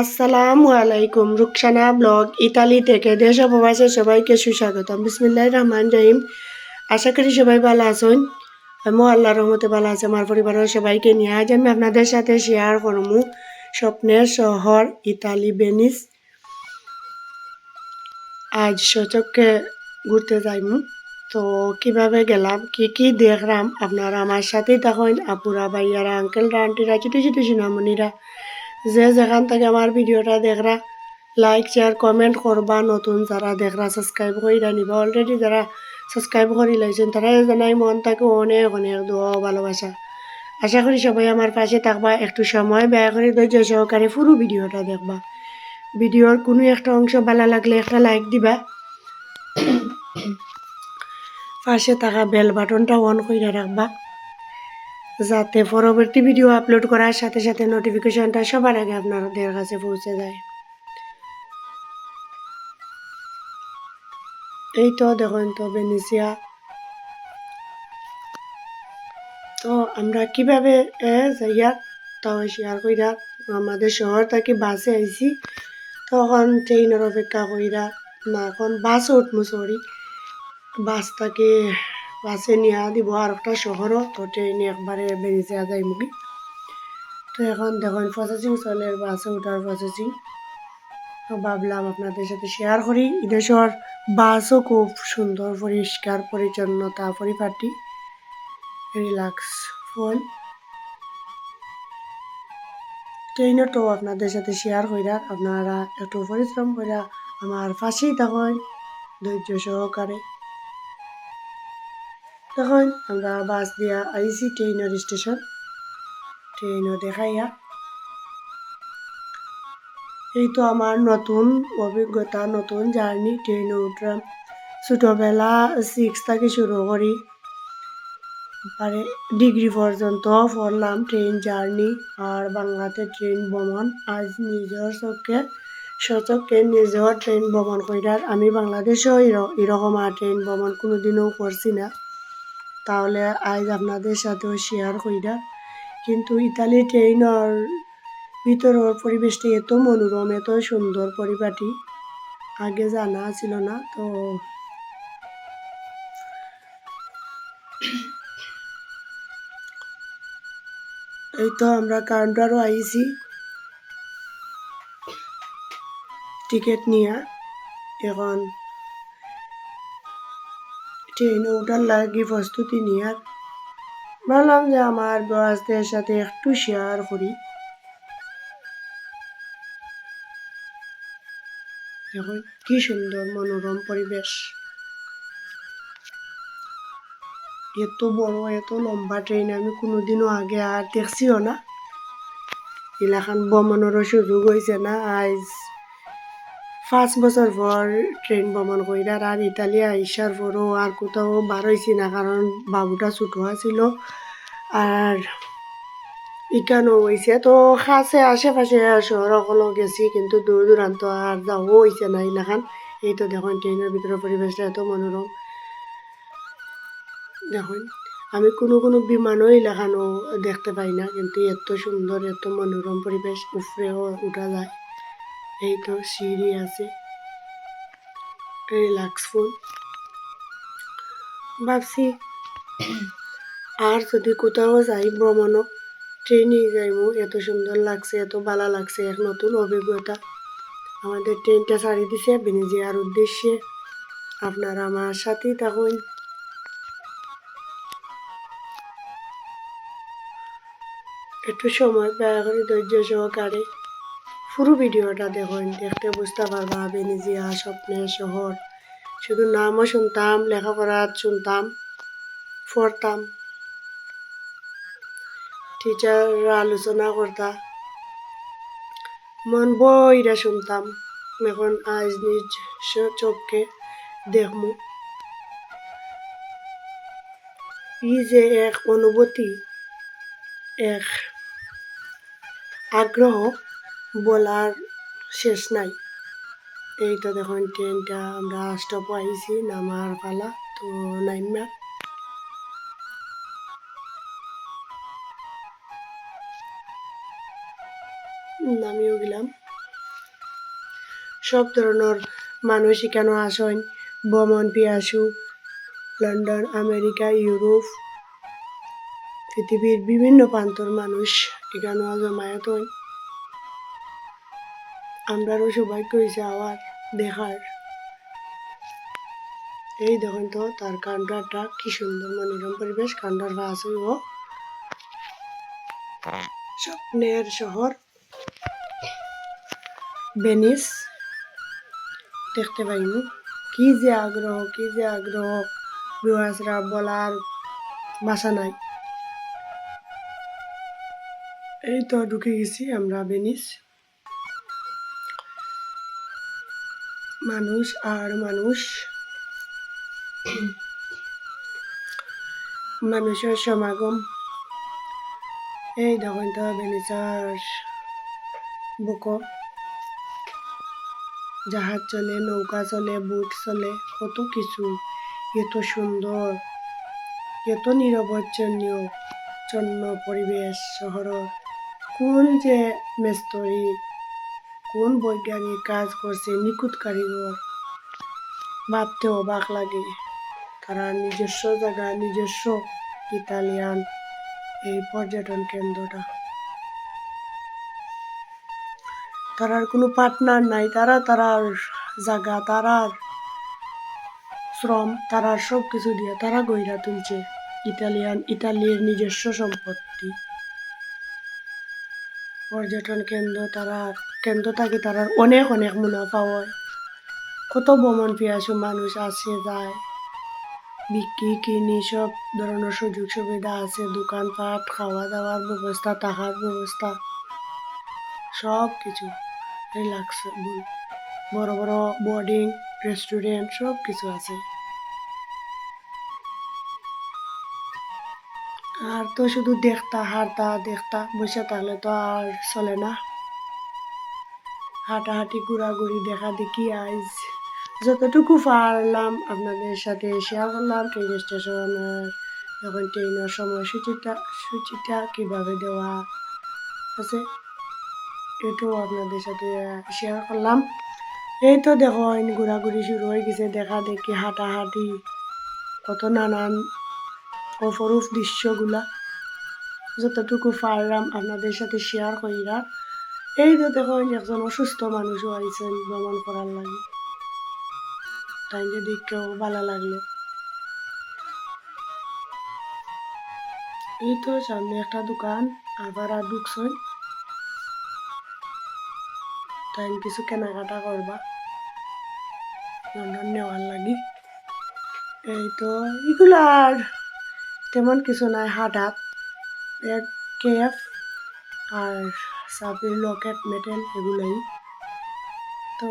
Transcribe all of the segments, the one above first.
আসসালামু আলাইকুম, Rukhsana blog Italy থেকে দেশ উপবাসে সবাইকে সুস্বাগতম। বিসমিল্লাহ রহমান রহিম। আশা করি সবাই ভালো আছেন। আমিও আল্লাহর রহমতে ভালো আছে, আমার পরিবারের সবাইকে নিয়ে। আজ আমি আপনাদের সাথে শেয়ার করব স্বপ্নের শহর ইতালি বেনিস আজ সচককে ঘুরতে যাইমু। তো কীভাবে গেলাম, কি কি দেখলাম, আপনারা আমার সাথেই তখন আপুরা, ভাইয়ারা আঙ্কেলরা আন্টিরা ছোটো ছোটো সোনামণিরা যে যেখান থেকে আমার ভিডিওটা দেখরা লাইক শেয়ার কমেন্ট করবা, নতুন যারা দেখরা সাবস্ক্রাইব করিরা নিবা। অলরেডি যারা সাবস্ক্রাইব করে লাইছেন, তারা জানাই মন থাকে অনেক অনেক দোয়া ভালোবাসা। আশা করি সবাই আমার পাশে থাকবা, একটু সময় ব্যয় করে ধৈর্য সহকারে পুরো ভিডিওটা দেখবা। ভিডিওর কোনো একটা অংশ ভালো লাগলে একটা লাইক দিবা। পাশে থাকা বেল বাটনটা অন করে রাখবা। যাতে পরবর্তী ভিডিও আপলোড করার সাথে সাথে নোটিফিকেশনটা সবার আগে আপনাদের কাছে পৌঁছে যায়। এই তো দেখুন তো বেনিসিয়া তো আমরা কীভাবে যাইয়া তাও শেয়ার কইরা আমাদের শহর থেকে বাসে আইছি, তখন ট্রেনের অপেক্ষা কইরা না এখন বাসে উঠবো সরি বাসটাকে বাসে নিয়ে দিব আর একটা শহরও, তো ট্রেনে একবারে বেরিয়ে যায় মুখি। তো এখন দেখুন প্রসেসিং চলে বাসে ওঠার প্রসেসিং তো ভাবলাম আপনাদের সাথে শেয়ার করি। এদেশের বাসও খুব সুন্দর, পরিষ্কার, পরিচ্ছন্নতা, পরিপাটি রিল্যাক্স ফোন ট্রেনও আপনাদের সাথে শেয়ার কইরা, আপনারা একটু পরিশ্রম কইরা আমার পাশেই তখন ধৈর্য সহকারে। তখন আমরা বাস দিয়া আইসি ট্রেনের স্টেশন ট্রেনও দেখাইয়া এই তো আমার নতুন অভিজ্ঞতা নতুন জার্নি ট্রেনে উঠলাম ছোটোবেলা সিক্স থেকে শুরু করি পরে ডিগ্রি পর্যন্ত পড়লাম ট্রেন জার্নি আর বাংলাতে ট্রেন ভ্রমণ আজ নিজের চোখে সচককে নিজের ট্রেন ভ্রমণ কইরার আমি বাংলাদেশেও এরকম আর ট্রেন ভ্রমণ কোনোদিনও করছি না তাহলে আজ আপনাদের সাথেও শেয়ার কইরা কিন্তু ইতালি ট্রেনের ভিতরের পরিবেশটা এত মনোরম, এত সুন্দর পরিপাটি। আগে জানা ছিল না, তো এই তো আমরা কাউন্টারও আইছি। টিকিট নিয়ে এখন ট্রেনে ওঠার লাগি প্রস্তুতি নিয়ে ভাবলাম যে আমার বয়সদের সাথে একটু শেয়ার করি। দেখুন, কি সুন্দর মনোরম পরিবেশ। এত বড়, এত লম্বা ট্রেন আমি কোনোদিনও আগে আর দেখছিও না। এলাকান ভ্রমণেরও সুযোগ হয়েছে না, আজ পাঁচ বছর পর ট্রেন ভ্রমণ কইরার আর ইতালি আইসার পরও আর কোথাও বার না কারণ বাবুটা ছোটো ছিল আর ইকানো হয়েছে তো খাসে আশেপাশে শহর সকলও গেছি, কিন্তু দূর দূরান্ত আর যাও হয়েছে না এলাকান এই তো দেখুন ট্রেনের ভিতরে পরিবেশটা এত মনোরম দেখুন, আমি কোনো কোনো বিমানও এলাকানো দেখতে পাই না, কিন্তু এত সুন্দর এত মনোরম পরিবেশ উফরেও উঠা যায়। এই তো সিঁড়ি আছে রিল্যাক্সফুল ভাবছি আর যদি কোথাও যাই ভ্রমণও ট্রেনে যাইব এত সুন্দর লাগছে, এত ভালো লাগছে, এক নতুন অভিজ্ঞতা। আমাদের ট্রেনটা ছাড়ি দিছে বেনিজিয়ার উদ্দেশ্যে। আপনারা আমার সাথেই থাকুন। একটু সময় ব্যয় করে ধৈর্য সহকারে পুরো ভিডিওটা দেখুন। দেখতে বুঝতে পারবা, বেনিজিয়া স্বপ্নের শহর। শুধু নামও শুনতাম, লেখাপড়া শুনতাম, পড়তাম। টিচাররা আলোচনা করতা। মন বইরা শুনতাম। এখন আজ নিজ চোখকে দেখমু। ই যে এক অনুভূতি, এক আগ্রহ। বলার শেষ নাই। এই তো দেখুন, ট্রেনটা আমরা স্টপ আইছি, নামার পালা। তো নাইমা। নামিও গেলাম। সব ধরনের মানুষ এখানে আসেন। ভ্রমণ পিয়াসু, লন্ডন, আমেরিকা, ইউরোপ, পৃথিবীর বিভিন্ন প্রান্তর মানুষ এখানে জমায়েত হন। আমরারও সৌভাগ্য হয়েছে আবার দেখার। এই দেখেন তো, তার কাণ্ডটা কি সুন্দর মনোরম পরিবেশ কাণ্ডার বাস হইব স্বপ্নের শহর, ভেনিস। দেখতে পাইনি। কি যে আগ্রহ, কি যে আগ্রহ। বিহাসরা বলার বাসা নাই। এই তো ঢুকে গেছি আমরা ভেনিস। মানুষ আর মানুষ। মানুষের সমাগম। এই দেখুন তো ভেনিসের বুক। জাহাজ চলে, নৌকা চলে, বুট চলে, কত কিছু। এত সুন্দর, এত নিরবচ্ছন্নীয়, চন্ন পরিবেশ শহরের কোন যে মেস্তরি কোন বৈজ্ঞানিক কাজ করছে নিখুঁত কারিগর? ভাবতে অবাক লাগে। তারা নিজস্ব জায়গা, নিজস্ব ইতালিয়ান এই পর্যটন কেন্দ্রটা। তারার কোনো পার্টনার নাই। তারা তারার জায়গা, তারার শ্রম, তারার সব কিছু দিয়ে তারা গইরা তুলছে ইতালিয়ান, ইতালির নিজস্ব সম্পত্তি। পর্যটন কেন্দ্র তারা কেন্দ্র থাকে তারার অনেক অনেক মুনাফা হয়। কত ভ্রমণ পিয়াসু মানুষ আসে যায়। বিক্রি কিনি সব ধরনের সুযোগ সুবিধা আছে। দোকানপাট খাওয়া দাওয়ার ব্যবস্থা থাকার ব্যবস্থা সব কিছু। রিল্যাক্সেবল বড় বড় বোর্ডিং রেস্টুরেন্ট সব কিছু আছে। আর তো শুধু দেখতা, হাঁটতা, দেখতা, বসে থাকলে তো আর চলে না। হাঁটাহাঁটি, ঘোরাঘুরি দেখা দেখি আইজ যতটুকু পারলাম আপনাদের সাথে শেয়ার করলাম। ট্রেন স্টেশনের যখন ট্রেনের সময়সূচিটা, সূচিটা কীভাবে দেওয়া আছে, এটাও আপনাদের সাথে শেয়ার করলাম। এই তো দেখো ঘোরাঘুরি শুরু হয়ে গেছে দেখা দেখি হাঁটাহাঁটি, কত নানান অপরূপ দৃশ্যগুলা যতটুকু পারলাম আপনাদের সাথে শেয়ার করিরা এই তো দেখো একজন অসুস্থ মানুষও আইছেন ভ্রমণ করার লাগে। তাই যে দেখেও ভালো লাগল। এই তো সামনে একটা দোকান, আবার আর ঢুকছেন। তাই কিছু কেনাকাটা করবা। লন্ডন নেওয়ার লাগি। এই তো এগুলো আর তেমন কিছু নাই হাটাত এক কেফ আর সাপের লকেট, মেটেল এগুলোই। তো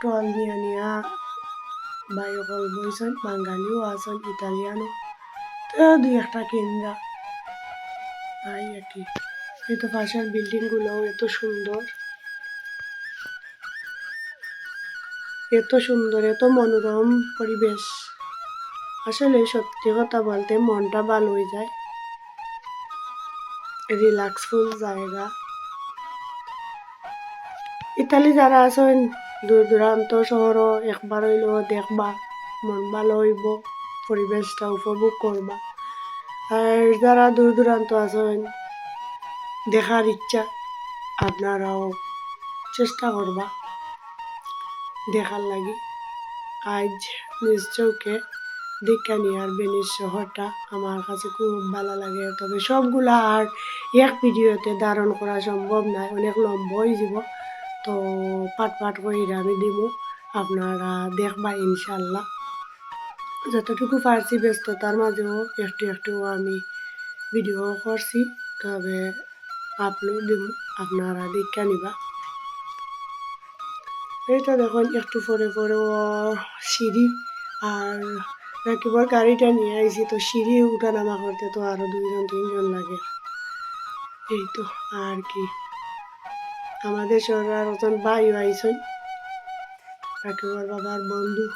টল নিয়ে নিয়া বাইকল বইছেন বাঙালিও আছেন ইটালিয়ানও তো দুই একটা তাই আর কি এই তো পাশের বিল্ডিংগুলোও এত সুন্দর। এত সুন্দর, এত মনোরম পরিবেশ। আসলে সত্যি কথা বলতে মনটা ভালো হয়ে যায়। রিল্যাক্সফুল জায়গা। ইতালি যারা আছেন, দূর দূরান্ত শহরও একবার হইলেও দেখবা, মন ভালো হইব, পরিবেশটা উপভোগ করবা। আর যারা দূর দূরান্ত আছেন, দেখার ইচ্ছা, আপনারাও চেষ্টা করবা। দেখার লাগি। আজ নিজ চৌকে দীক্ষা আর বেনিস শহরটা। আমার কাছে খুব ভালো লাগে। তবে সবগুলা আর এক ভিডিওতে ধারণ করা সম্ভব নয়। অনেক লম্ব হয়ে যাব। তো পাট পাট করে আমি দিব আপনারা দেখবা ইনশাল্লাহ যতটুকু পারছি ব্যস্ততার মাঝেও একটু একটু আমি ভিডিও করছি। তবে আপলোড দিব আপনারা দীক্ষা নিবা। এটা দেখুন, একটু পরে পরে সিঁড়ি আর রাকিবর গাড়িটা নিয়ে আইছি তো সিঁড়ি উঠা নামা করতে তো আরও দুইজন, তিনজন লাগে। এই তো আর কি? আমাদের শহরে আর ওজন ভাইও আইসন রাকিবর বাবার বন্ধু।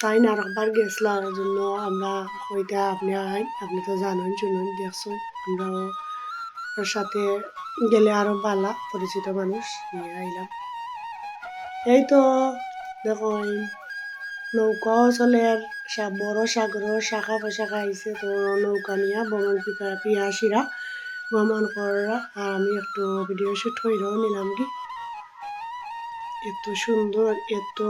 তাই না আরেকবার গেছিলাম জন্য আমরা হইতে আপনি আইন আপনি তো জানেন শুনুন দেখছেন আমরাও সাথে গেলে আরও ভালো পরিচিত মানুষ। নিয়ে আইলাম। এই তো দেখো এই নৌকাও চলে সা- বড় সাগর শাখা পোশাখা আইছে, তো নৌকা নিয়ে ভ্রমণ পিয়াসীরা ভ্রমণ করা আর আমি একটু ভিডিও শুট করেও নিলাম কি এত সুন্দর, এত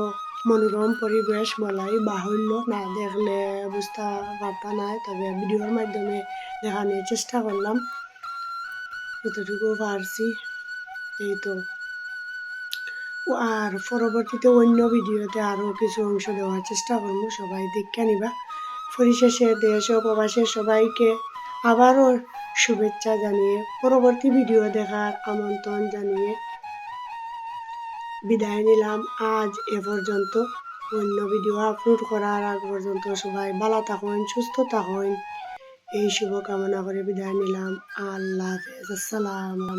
মনোরম পরিবেশ, বলাই বাহুল্য। না দেখলে বুঝতে পারতা নাই, তবে ভিডিওর মাধ্যমে দেখানোর চেষ্টা করলাম। যতটুকু পারছি, এই তো। আর পরবর্তীতে অন্য ভিডিওতে আরও কিছু অংশ দেওয়ার চেষ্টা করব। সবাই দেখে নিবা। পরিশেষে দেশ ও প্রবাসের সবাইকে আবারও শুভেচ্ছা জানিয়ে, পরবর্তী ভিডিও দেখার আমন্ত্রণ জানিয়ে বিদায় নিলাম। আজ এ পর্যন্ত। অন্য ভিডিও আপলোড করার আগ পর্যন্ত সবাই ভালো থাকুন, সুস্থ থাকুন। এই শুভকামনা করে বিদায় নিলাম। আল্লাহ হাফেজ। আসসালাম